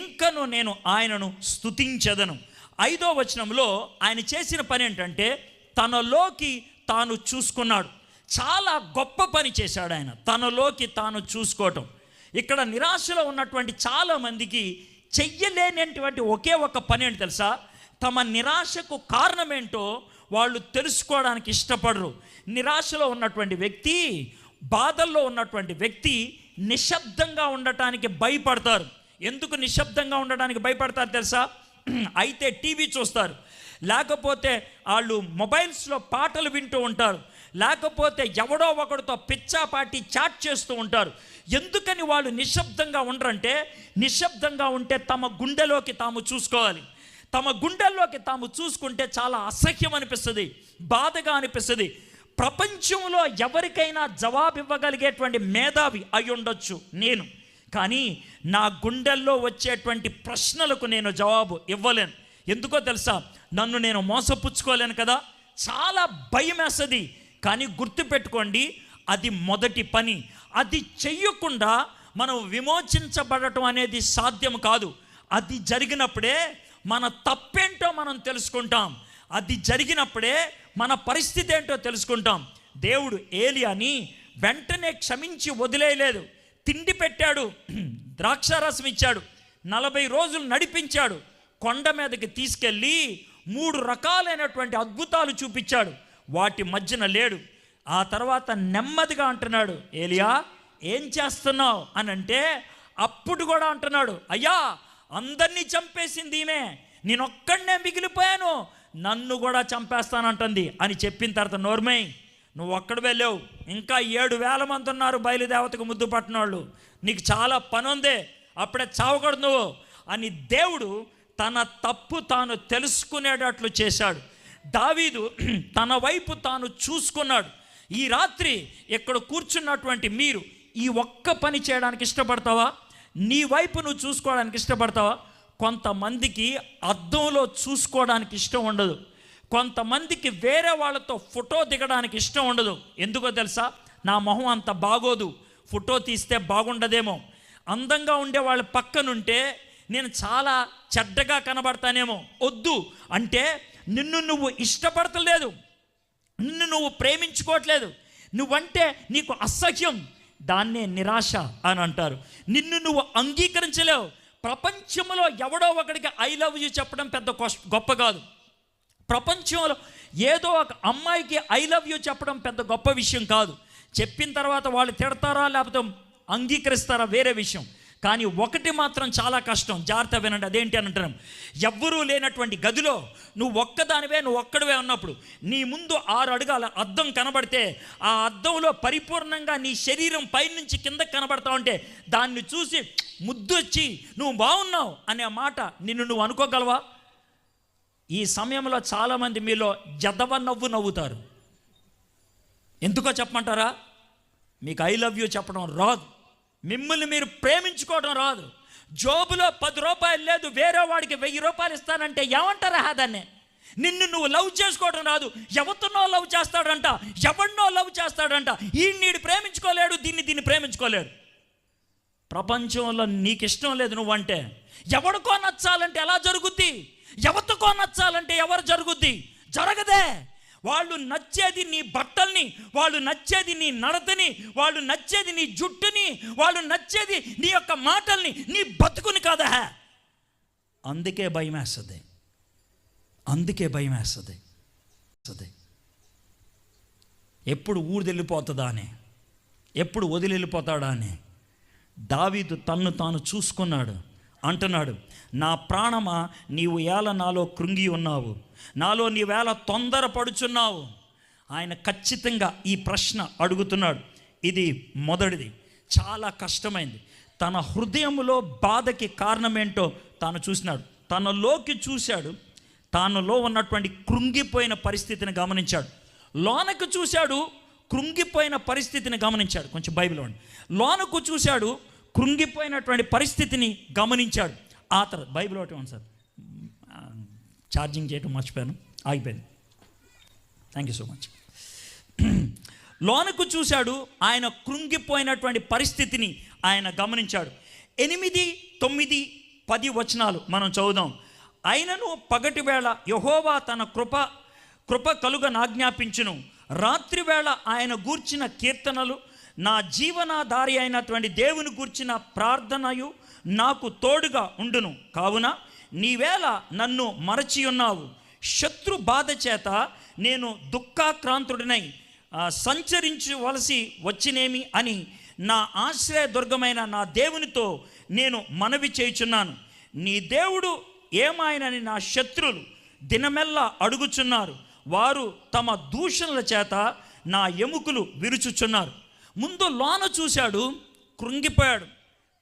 ఇంకను నేను ఆయనను స్థుతించదను ఐదో వచనంలో ఆయన చేసిన పని ఏంటంటే తనలోకి తాను చూసుకున్నాడు. చాలా గొప్ప పని చేశాడు ఆయన. తనలోకి తాను చూసుకోవటం. ఇక్కడ నిరాశలో ఉన్నటువంటి చాలా మందికి చెయ్యలేనటువంటి ఒకే ఒక పని ఏంటి తెలుసా? తమ నిరాశకు కారణం ఏంటో వాళ్ళు తెలుసుకోవడానికి ఇష్టపడరు. నిరాశలో ఉన్నటువంటి వ్యక్తి బాధల్లో ఉన్నటువంటి వ్యక్తి నిశ్శబ్దంగా ఉండటానికి భయపడతారు. ఎందుకు నిశ్శబ్దంగా ఉండడానికి భయపడతారు తెలుసా? అయితే టీవీ చూస్తారు. లేకపోతే వాళ్ళు మొబైల్స్లో పాటలు వింటూ ఉంటారు. లేకపోతే ఎవడో ఒకడితో పిచ్చాపాటి చాట్ చేస్తూ ఉంటారు. ఎందుకని వాళ్ళు నిశ్శబ్దంగా ఉండరంటే నిశ్శబ్దంగా ఉంటే తమ గుండెలోకి తాము చూసుకోవాలి. తమ గుండెల్లోకి తాము చూసుకుంటే చాలా అసహ్యం అనిపిస్తుంది బాధగా అనిపిస్తుంది. ప్రపంచంలో ఎవరికైనా జవాబు ఇవ్వగలిగేటువంటి మేధావి అయి ఉండొచ్చు నేను. కానీ నా గుండెల్లో వచ్చేటువంటి ప్రశ్నలకు నేను జవాబు ఇవ్వలేను. ఎందుకో తెలుసా? నన్ను నేను మోసపుచ్చుకోలేను కదా? చాలా భయం వేస్తుంది కానీ గుర్తుపెట్టుకోండి అది మొదటి పని. అది చెయ్యకుండా మనం విమోచించబడటం అనేది సాధ్యం కాదు. అది జరిగినప్పుడే మన తప్పేంటో మనం తెలుసుకుంటాం. అది జరిగినప్పుడే మన పరిస్థితి ఏంటో తెలుసుకుంటాం. దేవుడు ఏలియాని వెంటనే క్షమించి వదిలేయలేదు. తిండి పెట్టాడు ద్రాక్షారసం ఇచ్చాడు నలభై రోజులు నడిపించాడు కొండ మీదకి తీసుకెళ్ళి మూడు రకాలైనటువంటి అద్భుతాలు చూపించాడు. వాటి మధ్యన లేడు. ఆ తర్వాత నెమ్మదిగా అంటున్నాడు ఏలియా ఏం చేస్తున్నావు? అని అంటే అప్పుడు కూడా అంటున్నాడు అయ్యా అందరినీ చంపేసింది ఈమె. నేనొక్కడనే మిగిలిపోయాను. నన్ను కూడా చంపేస్తానంటుంది అని చెప్పిన తర్వాత నోర్మై నువ్వు ఒక్కడు వెళ్ళావు. ఇంకా ఏడు వేల మంది ఉన్నారు బయలుదేవతకు ముద్దు పట్టినోళ్ళు. నీకు చాలా పని ఉంది అప్పుడే చావకూడదు నువ్వు. అని దేవుడు తన తప్పు తాను తెలుసుకునేటట్లు చేశాడు. దావీదు తన వైపు తాను చూసుకున్నాడు. ఈ రాత్రి ఇక్కడ కూర్చున్నటువంటి మీరు ఈ ఒక్క పని చేయడానికి ఇష్టపడతావా? నీ వైపు నువ్వు చూసుకోవడానికి ఇష్టపడతావా? కొంతమందికి అద్దంలో చూసుకోవడానికి ఇష్టం ఉండదు. కొంతమందికి వేరే వాళ్ళతో ఫోటో దిగడానికి ఇష్టం ఉండదు. ఎందుకో తెలుసా? నా మొహం అంత బాగోదు. ఫోటో తీస్తే బాగుండదేమో. అందంగా ఉండే వాళ్ళ పక్కనుంటే నేను చాలా చెడ్డగా కనబడతానేమో. వద్దు. అంటే నిన్ను నువ్వు ఇష్టపడతలేదు. నిన్ను నువ్వు ప్రేమించుకోవట్లేదు. నువ్వంటే నీకు అసహ్యం. దాన్నే నిరాశ అని అంటారు. నిన్ను నువ్వు అంగీకరించలేవు. ప్రపంచంలో ఎవడో ఒకడికి ఐ లవ్ యూ చెప్పడం పెద్ద గొప్ప కాదు. ప్రపంచంలో ఏదో ఒక అమ్మాయికి ఐ లవ్ యూ చెప్పడం పెద్ద గొప్ప విషయం కాదు. చెప్పిన తర్వాత వాళ్ళు తిడతారా లేకపోతే అంగీకరిస్తారా వేరే విషయం. కానీ ఒకటి మాత్రం చాలా కష్టం. జాగ్రత్త వినండి అదేంటి అని అంటున్నాం. ఎవ్వరూ లేనటువంటి గదిలో నువ్వు ఒక్కదానివే నువ్వు ఒక్కడివే ఉన్నప్పుడు నీ ముందు ఆరు అడుగాల అద్దం కనబడితే ఆ అద్దంలో పరిపూర్ణంగా నీ శరీరం పైనుంచి కిందకి కనబడతా ఉంటే దాన్ని చూసి ముద్దొచ్చి నువ్వు బాగున్నావు అనే మాట నిన్ను నువ్వు అనుకోగలవా? ఈ సమయంలో చాలామంది మీలో జదవ నవ్వు నవ్వుతారు. ఎందుకో చెప్పమంటారా? మీకు ఐ లవ్ యూ చెప్పడం రాదు. మిమ్మల్ని మీరు ప్రేమించుకోవడం రాదు. జోబులో పది రూపాయలు లేదు వేరే వాడికి వెయ్యి రూపాయలు ఇస్తానంటే ఏమంటారా దాన్ని? నిన్ను నువ్వు లవ్ చేసుకోవడం రాదు. ఎవరినో లవ్ చేస్తాడంట ఎవరినో లవ్ చేస్తాడంట. ఈ నీడు ప్రేమించుకోలేడు దీన్ని దీన్ని ప్రేమించుకోలేడు. ప్రపంచంలో నీకు ఇష్టం లేదు నువ్వంటే. ఎవడికో నచ్చాలంటే ఎలా జరుగుద్ది? ఎవరికో నచ్చాలంటే ఎవరు జరుగుద్ది? జరగదే. వాళ్ళు నచ్చేది నీ బట్టల్ని వాళ్ళు నచ్చేది నీ నడతని వాళ్ళు నచ్చేది నీ జుట్టుని వాళ్ళు నచ్చేది నీ యొక్క మాటల్ని నీ బతుకుని కాదా? అందుకే భయం వేస్తుంది అందుకే భయం వేస్తుంది వస్తుంది ఎప్పుడు ఊరు వెళ్ళిపోతుందా అని ఎప్పుడు వదిలి వెళ్ళిపోతాడా అని దావీదు తన్ను తాను చూసుకున్నాడు అంటున్నాడు నా ప్రాణమా నీవు ఏల నాలో కృంగి ఉన్నావు? నాలో నీవేళ తొందరపడుచున్నావు ఆయన ఖచ్చితంగా ఈ ప్రశ్న అడుగుతున్నాడు. ఇది మొదటిది. చాలా కష్టమైంది. తన హృదయంలో బాధకి కారణమేంటో తాను చూసినాడు. తనలోకి చూశాడు. తానులో ఉన్నటువంటి కృంగిపోయిన పరిస్థితిని గమనించాడు. లోనకు చూశాడు కృంగిపోయిన పరిస్థితిని గమనించాడు. కొంచెం బైబిల్ లోనకు చూశాడు కృంగిపోయినటువంటి పరిస్థితిని గమనించాడు. ఆ తర్వాత బైబిల్ ఒకటి ఉంది సార్. ఛార్జింగ్ చేయటం మర్చిపోయాను. ఆగిపోయింది. థ్యాంక్ యూ సో మచ్ లోనకు చూశాడు ఆయన కృంగిపోయినటువంటి పరిస్థితిని ఆయన గమనించాడు. ఎనిమిది తొమ్మిది పది వచనాలు మనం చదువుదాం. అయినను పగటి వేళ యహోవా తన కృప కృప కలుగ నాజ్ఞాపించును. రాత్రి వేళ ఆయన గూర్చిన కీర్తనలు నా జీవనాధారి అయినటువంటి దేవుని గూర్చిన ప్రార్థనయు నాకు తోడుగా ఉండును. కావున నీవేళ నన్ను మరచి ఉన్నావు. శత్రు బాధ చేత నేను దుఃఖాక్రాంతుడినై సంచరించవలసి వచ్చినేమి అని నా ఆశ్రయదుర్గమైన నా దేవునితో నేను మనవి చేయుచున్నాను. నీ దేవుడు ఏమాయనని నా శత్రులు దినమెల్లా అడుగుచున్నారు. వారు తమ దూషణల చేత నా ఎముకలు విరుచుచున్నారు. ముందు లోన చూశాడు కృంగిపోయాడు.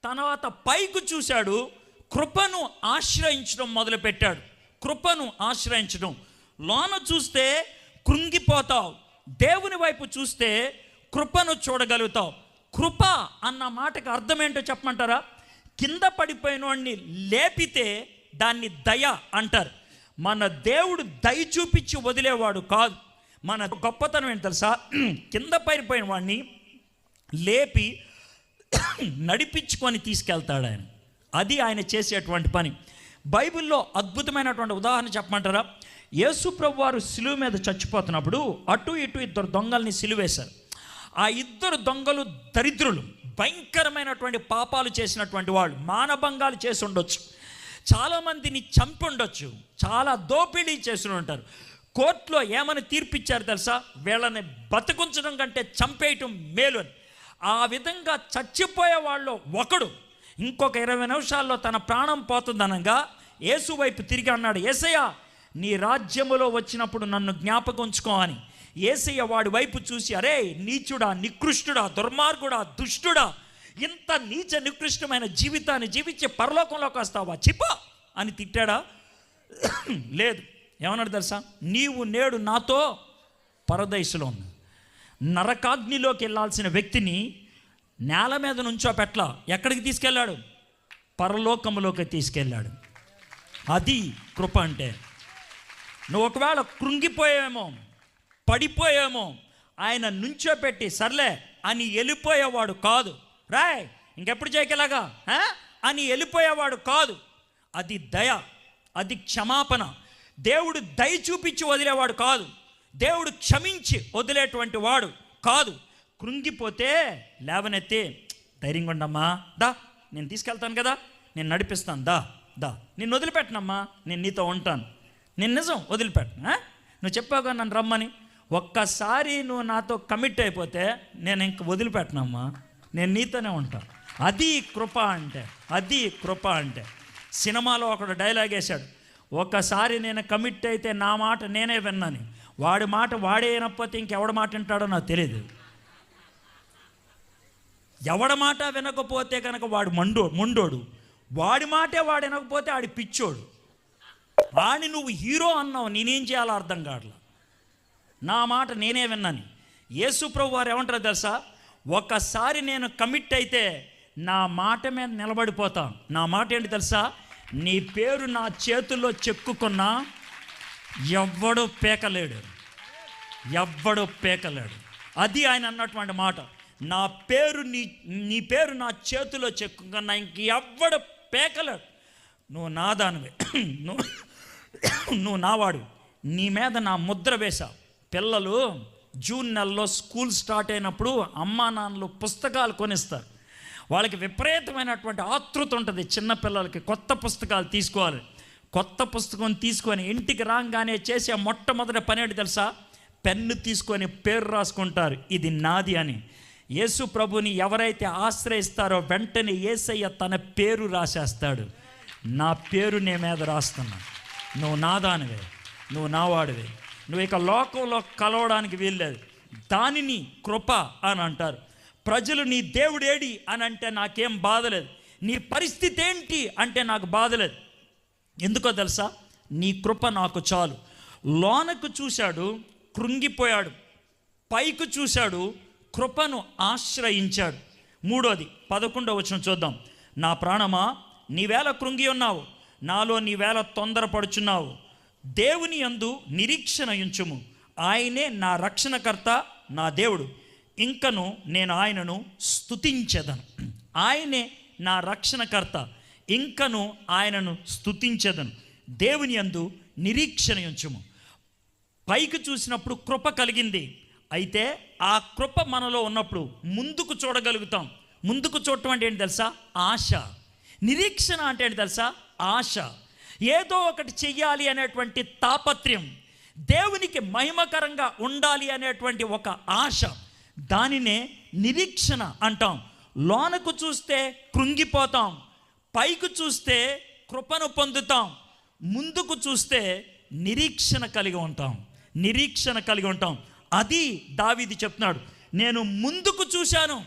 తర్వాత పైకి చూశాడు కృపను ఆశ్రయించడం మొదలుపెట్టాడు. కృపను ఆశ్రయించడం. లోన చూస్తే కృంగిపోతావు. దేవుని వైపు చూస్తే కృపను చూడగలుగుతావు. కృప అన్న మాటకు అర్థం ఏంటో చెప్పమంటారా? కింద పడిపోయిన వాడిని లేపితే దాన్ని దయ అంటారు. మన దేవుడు దయ చూపించి వదిలేవాడు కాదు. మన గొప్పతనం ఏంటి తెలుసా? కింద పడిపోయిన వాడిని లేపి నడిపించుకొని తీసుకెళ్తాడు ఆయన. అది ఆయన చేసేటువంటి పని. బైబిల్లో అద్భుతమైనటువంటి ఉదాహరణ చెప్పమంటారా? యేసు ప్రభు వారు సిలువ మీద చచ్చిపోతున్నప్పుడు అటు ఇటు ఇద్దరు దొంగల్ని సిలువేశారు ఆ ఇద్దరు దొంగలు దరిద్రులు భయంకరమైనటువంటి పాపాలు చేసినటువంటి వాళ్ళు మానభంగాలు చేసి ఉండొచ్చు. చాలామందిని చంపి ఉండొచ్చు. చాలా దోపిడీ చేసి ఉంటారు. కోర్టులో ఏమని తీర్పిచ్చారు తెలుసా? వీళ్ళని బతుకుంచడం కంటే చంపేయటం మేలు అని. ఆ విధంగా చచ్చిపోయే వాళ్ళు ఒకడు. ఇంకొక ఇరవై నిమిషాల్లో తన ప్రాణం పోతుందనగా యేసు వైపు తిరిగి అన్నాడు ఏసయ్య నీ రాజ్యములో వచ్చినప్పుడు నన్ను జ్ఞాపకం ఉంచుకో అని. ఏసయ్య వాడి వైపు చూసి అరే నీచుడా నికృష్టుడా దుర్మార్గుడా దుష్టుడా ఇంత నీచ నికృష్టమైన జీవితాన్ని జీవించి పరలోకంలోకి వస్తావా? చిప్ప అని తిట్టాడా. లేదు. ఏమన్నాడు తెలుసా? నీవు నేడు నాతో పరదేశంలో ఉంది నరకాగ్నిలోకి వెళ్ళాల్సిన వ్యక్తిని నేల మీద నుంచో పెట్ల ఎక్కడికి తీసుకెళ్ళాడు? పరలోకములోకి తీసుకెళ్ళాడు. అది కృప అంటే. నువ్వు ఒకవేళ కృంగిపోయేమో పడిపోయామో ఆయన నుంచో పెట్టి సర్లే అని వెళ్ళిపోయేవాడు కాదు. రాయ్ ఇంకెప్పుడు చేయకలాగా? అని వెళ్ళిపోయేవాడు కాదు. అది దయ అది క్షమాపణ. దేవుడు దయ చూపించి వదిలేవాడు కాదు. దేవుడు క్షమించి వదిలేటువంటి వాడు కాదు. కృంగిపోతే లేవనెత్తి ధైర్యంగా ఉండమ్మా దా నేను తీసుకెళ్తాను కదా నేను నడిపిస్తాను దా దా నిన్ను వదిలిపెట్టనమ్మా నేను నీతో ఉంటాను నేను నిజం వదిలిపెట్టను నువ్వు చెప్పావుగా నన్ను రమ్మని. ఒక్కసారి నువ్వు నాతో కమిట్ అయిపోతే నేను ఇంక వదిలిపెట్టనమ్మా నేను నీతోనే ఉంటాను అది కృప అంటే అది కృప అంటే. సినిమాలో ఒకడు డైలాగ్ వేశాడు ఒక్కసారి నేను కమిట్ అయితే నా మాట నేనే విన్నాను వాడి మాట వాడే వినకపోతే ఇంకెవడ మాట వింటాడో నాకు తెలియదు ఎవడ మాట వినకపోతే కనుక వాడు మండో మొండోడు. వాడి మాటే వాడు వినకపోతే ఆడి పిచ్చోడు. వాడిని నువ్వు హీరో అన్నావు నేనేం చేయాలో అర్థం కావట్లా. నా మాట నేనే విన్నాను. యేసు ప్రభు వారు ఏమంటారు తెలుసా? ఒకసారి నేను కమిట్ అయితే నా మాట మీద నిలబడిపోతాను. నా మాట ఏంటి తెలుసా? నీ పేరు నా చేతుల్లో చెక్కుకున్నా ఎవ్వడు పేకలేడు. ఎవ్వడు పేకలేడు. అది ఆయన అన్నటువంటి మాట. నా పేరు నీ నీ పేరు నా చేతిలో చెక్కుకున్నా ఇంక ఎవ్వడు పేకలేడు. నువ్వు నా దానివే. నువ్వు నువ్వు నావాడు నీ మీద నా ముద్ర వేశావు పిల్లలు జూన్ నెలలో స్కూల్ స్టార్ట్ అయినప్పుడు అమ్మా నాన్నలు పుస్తకాలు కొనిస్తారు. వాళ్ళకి విపరీతమైనటువంటి ఆతృత ఉంటుంది చిన్న పిల్లలకి. కొత్త పుస్తకాలు తీసుకోవాలి. కొత్త పుస్తకం తీసుకొని ఇంటికి రాగానే చేసే మొట్టమొదటి పని ఏంటి తెలుసా? పెన్ను తీసుకొని పేరు రాసుకుంటారు. ఇది నాది అని. యేసు ప్రభుని ఎవరైతే ఆశ్రయిస్తారో వెంటనే యేసయ్య తన పేరు రాసేస్తాడు. నా పేరు నే మీద రాస్తున్నా. నువ్వు నాదానివే. నువ్వు నావాడివే. నువ్వు ఇక లోకంలో కలవడానికి వీల్లేదు. దానిని కృప అని అంటారు. ప్రజలు నీ దేవుడేడి అని అంటే నాకేం బాధలేదు నీ పరిస్థితి ఏంటి అంటే నాకు బాధలేదు ఎందుకో తెలుసా? నీ కృప నాకు చాలు. లోనకు చూశాడు కృంగిపోయాడు. పైకి చూశాడు కృపను ఆశ్రయించాడు. మూడోది పదకొండవ వచ్చిన చూద్దాం. నా ప్రాణమా నీవేళ కృంగి ఉన్నావు. నాలో నీవేళ తొందరపడుచున్నావు. దేవుని యందు నిరీక్షణ ఉంచుము. ఆయనే నా రక్షణకర్త నా దేవుడు. ఇంకను నేను ఆయనను స్తుతించెదను. ఆయనే నా రక్షణకర్త. ఇంకను ఆయనను స్థుతించదను దేవుని యందు నిరీక్షణ ఉంచుము. పైకి చూసినప్పుడు కృప కలిగింది. అయితే ఆ కృప మనలో ఉన్నప్పుడు ముందుకు చూడగలుగుతాం. ముందుకు చూడటం అంటే ఏంటి తెలుసా? ఆశ. నిరీక్షణ అంటే ఏంటి తెలుసా? ఆశ. ఏదో ఒకటి చెయ్యాలి అనేటువంటి తాపత్రయం. దేవునికి మహిమకరంగా ఉండాలి అనేటువంటి ఒక ఆశ. దానినే నిరీక్షణ అంటాం. లోనకు చూస్తే కృంగిపోతాం. పైకి చూస్తే కృపను పొందుతాం ముందుకు చూస్తే నిరీక్షణ కలిగి ఉంటాం నిరీక్షణ కలిగి ఉంటాం. అది దావిది చెప్తున్నాడు నేను ముందుకు చూశాను